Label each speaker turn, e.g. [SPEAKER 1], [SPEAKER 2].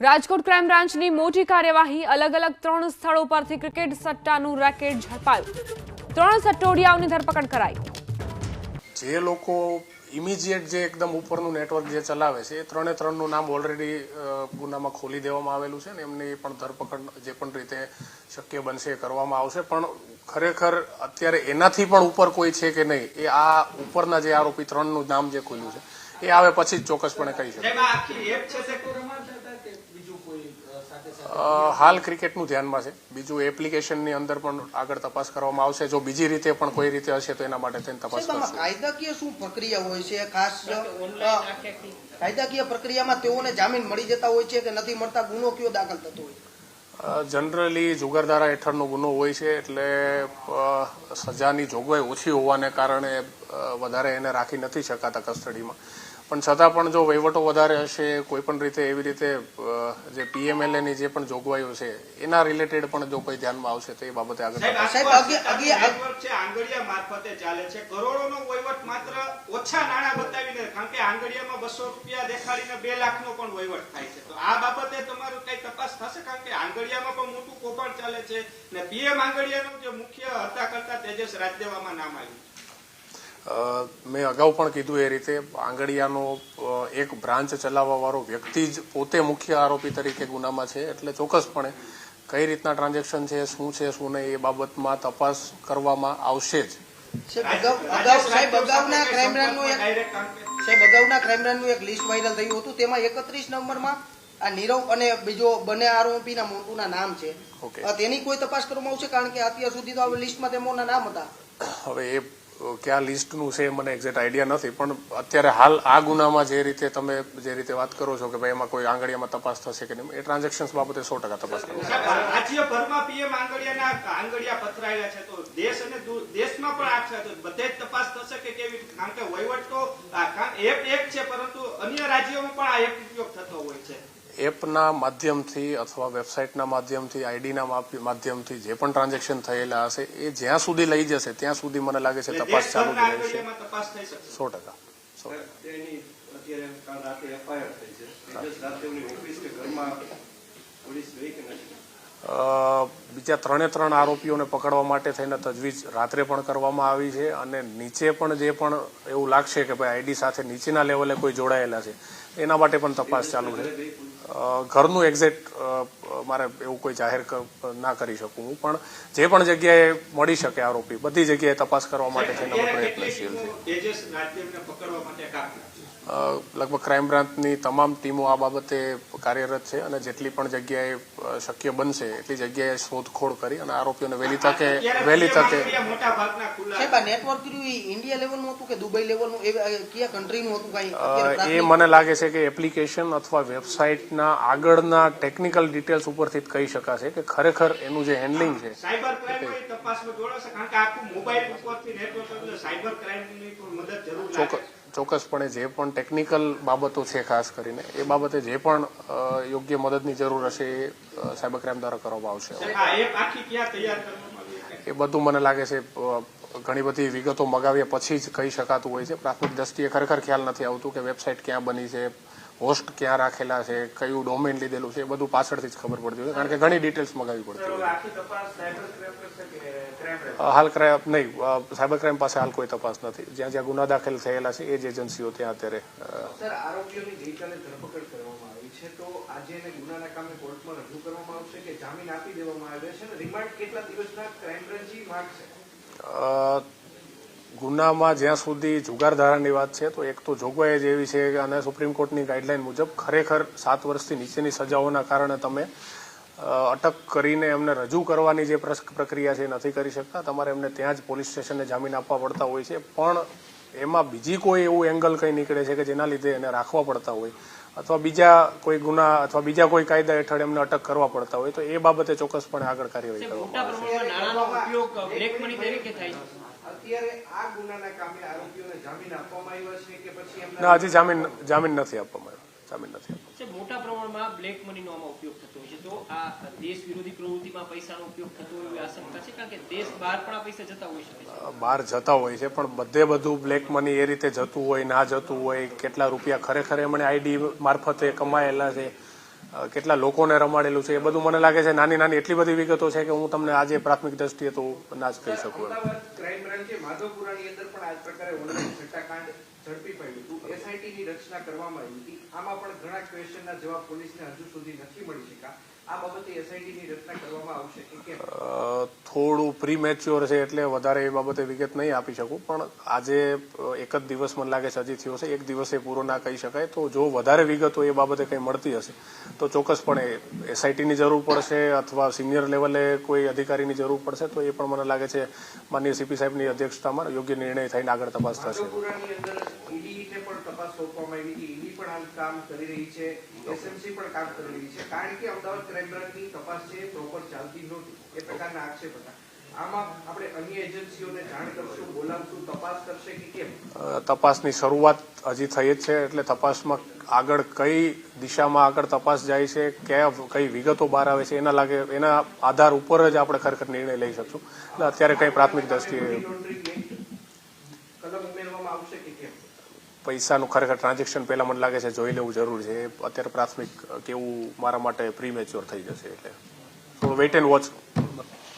[SPEAKER 1] Rajkot crime બ્રાન્ચની મોટી કાર્યવાહી અલગ અલગ ત્રણ સ્થળો પરથી ક્રિકેટ સટ્ટાનું રેકેટ ઝડપાયું. ત્રણ સટ્ટોડિયાઓની ધરપકડ કરાઈ.
[SPEAKER 2] જે લોકો ઇમિજિએટ જે એકદમ ઉપરનું નેટવર્ક જે ચલાવે છે એ ત્રણે ત્રણનું નામ ઓલરેડી ગુનામાં ખોલી દેવામાં આવેલું છે ને એમની પણ ધરપકડ જે પણ રીતે શક્ય બનશે એ કરવામાં આવશે. પણ ખરેખર અત્યારે એનાથી પણ ઉપર કોઈ છે કે નહીં એ આ ઉપરના જે આરોપી ત્રણનું નામ જે ખોલ્યું છે એ આવે પછી જ ચોક્કસપણે કહી શકાય
[SPEAKER 3] જેમાં આખી એપ છે તે
[SPEAKER 2] અ, હાલ ક્રિકેટનું ધ્યાનમાં છે. બીજું એપ્લિકેશનની અંદર પણ આગળ તપાસ કરવામાં આવશે. જો બીજી રીતે પણ કોઈ રીતે હશે તો એના માટે થઈને તપાસ કરશે.
[SPEAKER 4] કાયદાકીય શું પ્રક્રિયા હોય છે? ખાસ કાયદાકીય પ્રક્રિયામાં તેઓને જામીન મળી જતા હોય છે કે નથી મળતા? ગુનો કયો દાખલ થતો હોય?
[SPEAKER 2] જનરલી જુગારધારા હેઠળનો ગુનો હોય છે એટલે સજાની જોગવાઈ ઓછી હોવાને કારણે વધારે એને રાખી નથી શકાતા કસ્ટડીમાં. પણ છતાં પણ જો વહીવટો વધારે હશે કોઈ પણ રીતે એવી રીતે જે પીએમએલએ ની જે પણ જોગવાઈઓ છે એના રિલેટેડ પણ જો કોઈ ધ્યાનમાં આવશે તો એ બાબતે આગળ
[SPEAKER 3] આંગળીયા મારફતે ચાલે છે. કરોડોનો વહીવટ માત્ર ઓછા નાણાં બતાવીને કારણ કે આંગળિયામાં બસો રૂપિયા દેખાડીને બે લાખનો પણ વહીવટ થાય છે. તો આ બાબતે તમારું કઈ તપાસ થશે? કારણ કે આંગળિયામાં પણ મોટું કૌભાંડ ચાલે છે ને પીએમ આંગળીયાનું જે મુખ્ય હતા કરતા તેજસ રાજદેવામાં નામ આવ્યું
[SPEAKER 2] મેં અગાઉ પણ કીધું એ રીતે આંગડિયાનો એક બ્રાન્ચ ચલાવવાવાળો વ્યક્તિ જ પોતે મુખ્ય આરોપી તરીકે ગુનામાં છે એટલે ચોક્કસપણે કઈ રીતના ટ્રાન્ઝેક્શન છે શું છે શું નહીં એ બાબતમાં તપાસ કરવામાં આવશે જ.
[SPEAKER 4] સાહેબ અગાઉ અગાઉ સાહેબ અગાઉના ક્રાઇમ બ્રાન્ચનું એક લિસ્ટ વાયરલ થયું હતું. તેમાં એકત્રીસ નંબરમાં આ નીરવ અને બીજો બંને આરોપીના મોટુના નામ છે. તેની કોઈ તપાસ કરવામાં આવશે? કારણ કે અત્યાર સુધી તો આ લિસ્ટમાં તેમના નામ હતા.
[SPEAKER 2] હવે એ કયા લિસ્ટનું છે મને એક્ઝેક્ટ આઈડિયા નથી, પણ અત્યારે હાલ આ ગુનામાં જે રીતે તમે જે રીતે વાત કરો છો કે ભાઈ એમાં કોઈ આંગળીયામાં તપાસ થશે કે નહીં, એ ટ્રાન્ઝેક્શન બાબતે સો ટકા તપાસ
[SPEAKER 3] કરો. થશે છે, પરંતુ અન્ય રાજ્યોમાં પણ આ એક ઉપયોગ થતો હોય છે.
[SPEAKER 2] એપના માધ્યમથી અથવા વેબસાઇટના માધ્યમથી આઈડીના માધ્યમથી જે પણ ટ્રાન્ઝેક્શન થયેલા હશે એ જ્યાં સુધી લઈ જશે ત્યાં સુધી મને લાગે છે તપાસ ચાલુ જ રહેશે. સો ટકા. સો
[SPEAKER 5] તેની અત્યારે કાલ રાતે એફઆઈઆર થઈ છે. તેજસ રાત્રેની ઓફિસ કે ઘરમાં પોલીસ ગઈ કે નથી?
[SPEAKER 2] અ, બીજા ત્રણે ત્રણ આરોપીઓને પકડવા માટે થઈને તજવીજ રાત્રે પણ કરવામાં આવી છે અને નીચે પણ જે પણ એવું લાગશે કે ભાઈ આઈડી સાથે નીચેના લેવલે કોઈ જોડાયેલા છે એના માટે પણ તપાસ ચાલુ છે અ, ઘરનું એક્ઝેક્ટ મારે એવું કોઈ જાહેર ના કરી શકું હું પણ જે પણ જગ્યાએ મળી શકે આરોપી બધી જગ્યાએ તપાસ કરવા માટે થઈને અમે પ્રયત્નશીલ છીએ. અ, લગભગ ક્રાઇમ બ્રાન્ચની તમામ ટીમો આ બાબતે કાર્યરત છે અને જેટલી પણ જગ્યાએ શક્ય બનશે એટલી જગ્યાએ શોધખોળ કરી અને આરોપીઓને વહેલી તકે વહેલી તકે
[SPEAKER 3] આંગળીયા મોટા ભાગના ખુલ્લા
[SPEAKER 4] સાહેબ આ નેટવર્ક એ ઇન્ડિયા લેવલનું હતું કે દુબઈ લેવલનું કયા કન્ટ્રીનું હતું કઈ?
[SPEAKER 2] એ મને લાગે છે કે એપ્લિકેશન અથવા વેબસાઇટના આગળના ટેકનિકલ ડિટેલ્સ ઉપરથી જ કહી શકાશે કે ખરેખર એનું જે હેન્ડલિંગ છે
[SPEAKER 3] સાયબર ક્રાઇમ તપાસમાં જોડાશે કારણ કે આખું મોબાઈલ ઉપરથી નેટવર્ક સાયબર ક્રાઇમની મદદ જરૂર લાગે.
[SPEAKER 2] ચોક્કસ ચોક્કસપણે જે પણ ટેકનિકલ બાબતો છે ખાસ કરીને એ બાબતે જે પણ યોગ્ય મદદની જરૂર હશે એ સાયબર ક્રાઇમ દ્વારા કરવામાં આવશે? એ બધું મને લાગે છે ઘણી બધી વિગતો મગાવ્યા પછી જ કહી શકાતું હોય છે. પ્રાથમિક દ્રષ્ટિએ ખરેખર ખ્યાલ નથી આવતું કે વેબસાઇટ ક્યાં બની છે હોસ્ટ ક્યાં રાખેલા છે કયું ડોમેન લીધેલું છે એ બધું પાછળથી જ ખબર પડતી હોય કારણ કે ઘણી ડિટેલ્સ મગાવી પડતી હોય હાલ ક્રાઇમ નહીં સાયબર ક્રાઇમ પાસે હાલ કોઈ તપાસ નથી. જ્યાં જ્યાં ગુના દાખલ થયેલા છે એ જ એજન્સીઓ ત્યાં અત્યારે ગુનામાં જ્યાં સુધી જુગાર ધારાની વાત છે તો એક તો જોગવાઈ જ એવી છે અને સુપ્રીમ કોર્ટની ગાઈડલાઈન મુજબ ખરેખર સાત વર્ષથી નીચેની સજાઓના કારણે તમે અટક કરીને એમને રજૂ કરવાની જે પ્રક્રિયા છે એ નથી કરી શકતા. તમારે એમને ત્યાં જ પોલીસ સ્ટેશને જામીન આપવા પડતા હોય છે. પણ એમાં બીજી કોઈ એવું એંગલ કંઈ નીકળે છે કે જેના લીધે એને રાખવા પડતા હોય? અથવા બીજા કોઈ ગુના અથવા બીજા કોઈ કાયદા હેઠળ એમને અટક કરવા પડતા હોય? તો એ બાબતે ચોક્કસપણે આગળ કાર્યવાહી કરવામાં
[SPEAKER 6] થાય છે?
[SPEAKER 5] અત્યારે આ ગુનાના કામે આરોપીઓને જામીન આપવામાં આવ્યા છે કે પછી એમના
[SPEAKER 2] ના હજી જામીન જામીન નથી આપવામાં આવ્યો. જામીન નથી આપવામાં
[SPEAKER 6] મોટા પ્રમાણમાં બ્લેક મનીનો આમાં ઉપયોગ થતો હોય છે. તો આ દેશ વિરોધી પ્રવૃત્તિમાં પૈસાનો ઉપયોગ થતો હોય એવી આશંકા છે? કારણ કે દેશ બહાર પણ આ પૈસા જતા હોઈ છે.
[SPEAKER 2] બહાર જતા હોય છે પણ બધે બધું બ્લેક મની એ રીતે જતું હોય ના જતું હોય કેટલા રૂપિયા ખરેખર એમણે આઈડી મારફતે કમાયેલા છે કેટલા લોકોને રમાડેલું છે એ બધું મને લાગે છે નાની નાની એટલી બધી વિગતો છે કે હું તમને આજે પ્રાથમિક દ્રષ્ટિએ તો ના જ કહી શકું
[SPEAKER 5] ક્રાઇમ બ્રાન્ચે માધવપુરાની અંદર પણ આ પ્રકારે ઓનલાઈન સટ્ટાકાંડ ઝડપી પાડ્યું હતું. એસઆઈટીની રચના કરવામાં આવી હતી. આમાં પણ ઘણા ક્વેશ્ચનના જવાબ પોલીસને હજુ સુધી નથી મળી શક્યા.
[SPEAKER 2] થોડું પ્રી મેચ્યોર છે એટલે વધારે એ બાબતે વિગત નહીં આપી શકું પણ આજે એક જ દિવસ મને લાગે છે હજી થયો છે. એક દિવસે પૂરો ના કહી શકાય. તો જો વધારે વિગતો એ બાબતે કંઈ મળતી હશે તો ચોક્કસપણે એસઆઈટીની જરૂર પડશે અથવા સિનિયર લેવલે કોઈ અધિકારીની જરૂર પડશે તો એ પણ મને લાગે છે માનનીય સીપી સાહેબની અધ્યક્ષતામાં યોગ્ય નિર્ણય થઈને આગળ તપાસ થશે.
[SPEAKER 5] હાલ કામ કરી રહી છે એસએમસી પણ કામ કરી રહી છે. કારણ કે અમદાવાદ ક્રાઇમ બ્રાન્ચની તપાસ છે પ્રોપર ચાલતી નહોતી. એ પ્રકારના આક્ષેપ હતા. આમાં આપણે અન્ય એજન્સીઓને જાણ કરશું બોલાવશું તપાસ કરશે કે કેમ?
[SPEAKER 2] તપાસની શરૂઆત હજી થઈ જ છે એટલે તપાસમાં આગળ કઈ દિશામાં આગળ તપાસ જાય છે કયા કઈ વિગતો બહાર આવે છે એના લાગે એના આધાર ઉપર જ આપણે ખરેખર નિર્ણય લઈ શકશું. એટલે અત્યારે કઈ પ્રાથમિક દ્રષ્ટિએ
[SPEAKER 5] કલમ ઉમેરવામાં આવશે કે કેમ?
[SPEAKER 2] પૈસાનું ખરેખર ટ્રાન્ઝેક્શન પહેલા મને લાગે છે જોઈ લેવું જરૂર છે. અત્યારે પ્રાથમિક કેવું મારા માટે પ્રી મેચ્યોર થઈ જશે એટલે. થોડું વેઇટ એન્ડ વોચ